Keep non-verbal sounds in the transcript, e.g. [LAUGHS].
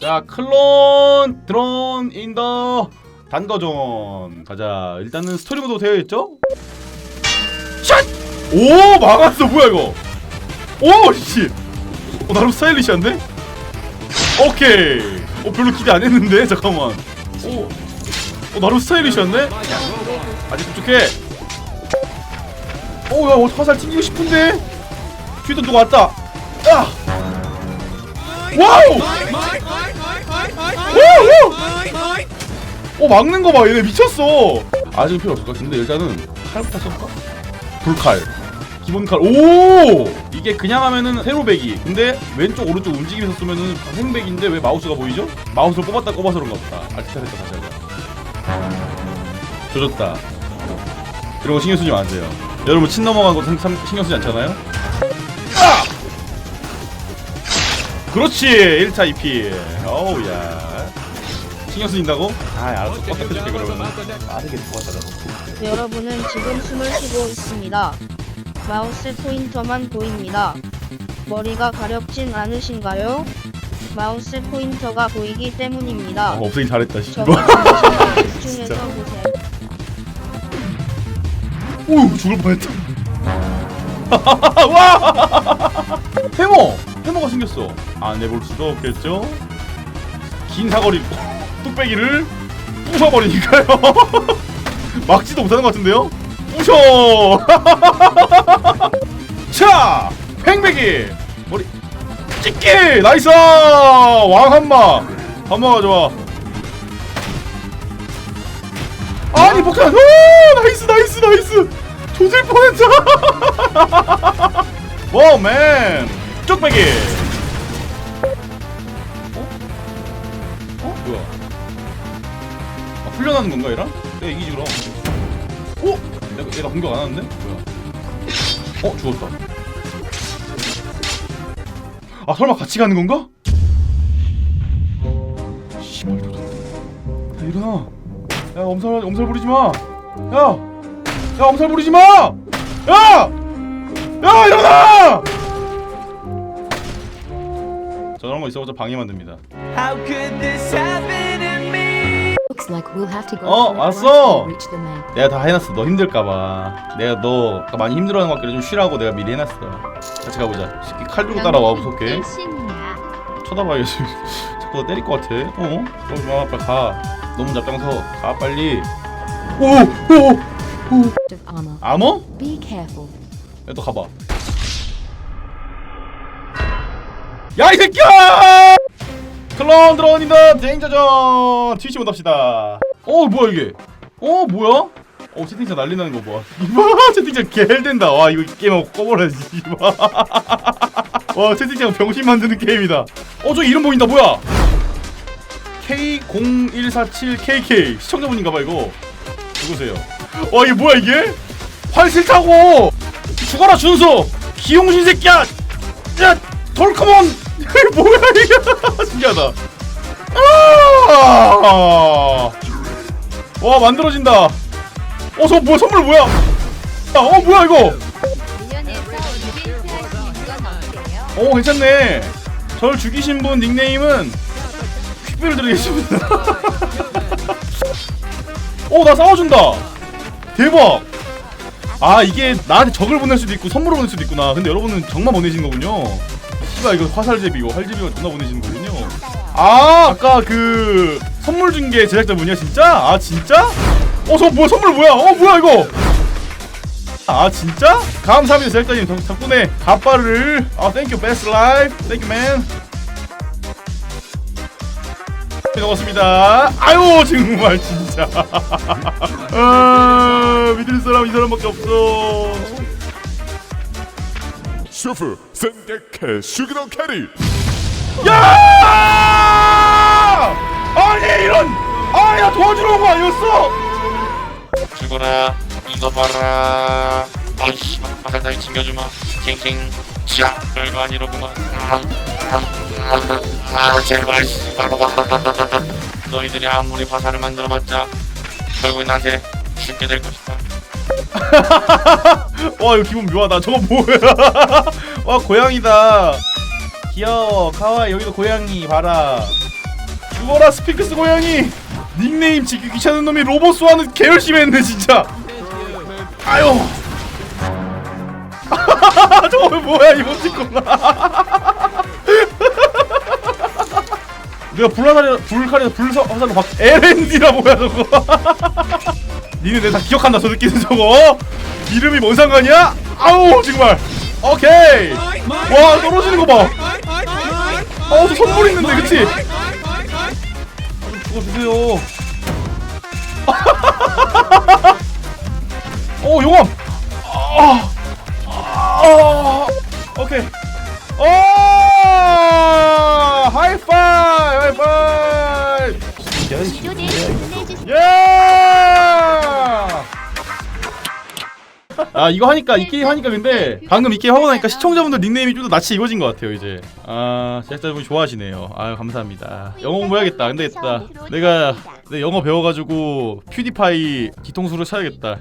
자 클론 드론 인더 단거존. 가자. 일단은 스토리 모드 되어 있죠? 샷! 오 막았어. 뭐야 이거? 오씨. 어, 나름 스타일리시한데? 오케이. 어 별로 기대 안 했는데? [LAUGHS] 잠깐만. 오. 어, 나름 스타일리시한데? 아직 부족해. 오야 어, 화살 튕기고 싶은데? 뒤에 누가 왔다. 야 와우! 어 막는 거 봐. 얘네 미쳤어. 아직 필요 없을 것 같은데 일단은 칼부터 써볼까? 불칼. 기본 칼 오! 이게 그냥 하면은 세로 배기. 근데 왼쪽 오른쪽 움직이면서 쏘면은 생백인데 왜 마우스가 보이죠? 마우스를 뽑았다 꼽아서 그런가 보다. 알트타 했다 다시 하자. 조졌다. 거 신경 쓰지 마세요. 여러분 친 넘어간 거 신경 쓰지 않잖아요? 그렇지 1차 EP 어우 야 신경 쓰인다고? 아 알았어 꽉 해줄게 그러면 빠르게 도와달라고 여러분은 지금 숨을 쉬고 있습니다. 마우스 포인터만 보입니다. 머리가 가렵진 않으신가요? 마우스 포인터가 보이기 때문입니다. 어, 없애기 잘했다 저거 잠시만 [LAUGHS] 집중해서 보세요. 오 죽을 뻔했다 [LAUGHS] 와 [LAUGHS] 해머 해머가 생겼어. 안 해볼 수도 없겠죠? 긴 사거리 뚝배기를 부숴버리니까요. [LAUGHS] 막지도 못하는 것 같은데요? 부셔! [LAUGHS] 자 팽배기! 머리 찍기! 나이스! 왕 한마! 한마가 좋아. 아니 폭탄 오 나이스 나이스 나이스! 조질 뻔했다! [LAUGHS] 와맨 쪽배기 어? 어? 뭐야 아 훈련하는 건가 얘랑? 내가 이기지 그럼 오? 내가, 얘가 공격 안 하는데? 뭐야 어 죽었다 아 설마 같이 가는 건가? 씨발 야 일어나 야 엄살 엄살 부리지 마. 야, 야 엄살 부리지 마. 야, 야 일어나. 저런 거 있어보자 방해만 됩니다. How could this happen to me? Looks like we'll have to go 어, through 왔어. we reach the main. 내가 다 해놨어. 너 힘들까봐. 내가 너 많이 힘들어하는 것 같길래 좀 쉬라고 내가 미리 해놨어. 같이 가보자. 새끼 칼 들고 따라와 무섭게. 쳐다봐야지. [LAUGHS] 자꾸 나 때릴 것 같아. 어? 그럼 마 빨리 가. 너무 잡장서 가 빨리. 오, 오, of armor. 아머? Be careful. 야, 너 가봐. 야, 이 새끼야! 클론 드론인더 쟁자전 트위치 못 합시다. 어, 뭐야 이게? 어, 뭐야? 어, 채팅창 난리 나는 거 봐. [LAUGHS] 이봐, 채팅창 개헬된다. 와, 이거 게임하고 꺼버려야지. 이봐. 와, 채팅창 병신 만드는 게임이다. 어, 저 이름 보인다. 뭐야? K0147KK 시청자분인가봐 이거. 누구세요? 와, 이게 뭐야 이게? 활 싫다고! 죽어라 준수! 기용신 새끼야! 야! 돌컴온! 뭐야 이게? [LAUGHS] 신기하다. 아! 와 만들어진다. 어저 뭐야 선물 뭐야? 야, 어 뭐야 이거? 어 괜찮네. 저를 죽이신 분 닉네임은 퀵비를 드리겠습니다. [LAUGHS] 어나 싸워준다. 대박. 아 이게 나한테 적을 보낼 수도 있고 선물을 보낼 수도 있구나. 근데 여러분은 적만 보내신 거군요 씨발 이거 화살제비고 활제비가 누나 보내시는 거군요. 아 아까 그 선물 준 게 제작자 분이야 진짜? 아 진짜? 어 저 뭐야 선물 뭐야? 어 뭐야 이거? 아 진짜? 감사합니다 제작자님. 덕- 덕분에 갓바를 아 땡큐 베스트 라이프 땡큐 맨 넘었습니다. 아유 정말 진짜. [LAUGHS] 아 믿을 사람 이 사람밖에 없어 슈프 센데케 슈기동 캐리. 야! 아니 이런 아야 도와주러 온 거 아니었어? 죽어라 이거 봐라. 아이씨 아까 날 챙겨주마. 징징 자 별거 아니로구만 아, 제발 씨발. 너희들이 아무리 화살을 만들어봤자 결국엔 나한테 죽게 될 것이다 [LAUGHS] 와 이거 기분 묘하다. 저거 뭐야? [LAUGHS] 와 고양이다. 귀여워. 카와이 여기도 고양이 봐라. 죽어라 스핑크스 고양이. 닉네임 지기 귀찮은 놈이 로봇 소환은 개열심히 했네 진짜. 아유. [LAUGHS] 저거 뭐야 이모티콘 내가 불화살이 불칼에서 불화살로 바 LND라 뭐야 저거 니네 내가 다 기억한다 저 느끼는 저거. 이름이 뭔 상관이야? 아우 정말. 오케이. 와 떨어지는 거봐. 어우 저 선물 있는데 그치? 그거 주세요. 오 [LAUGHS] 용암. 아, 아, 오케이. 오 하이파이브 하이파이 아 이거 하니까 이 게임 하니까 근데 방금 이 게임 하고 나니까 시청자분들 닉네임이 좀 더 낯이 익어진 것 같아요 이제. 아 제작자분이 좋아하시네요. 아유 감사합니다. 영어 공부해야겠다. 안 되겠다 내가 내 영어 배워가지고 퓨디파이 뒤통수로 쳐야겠다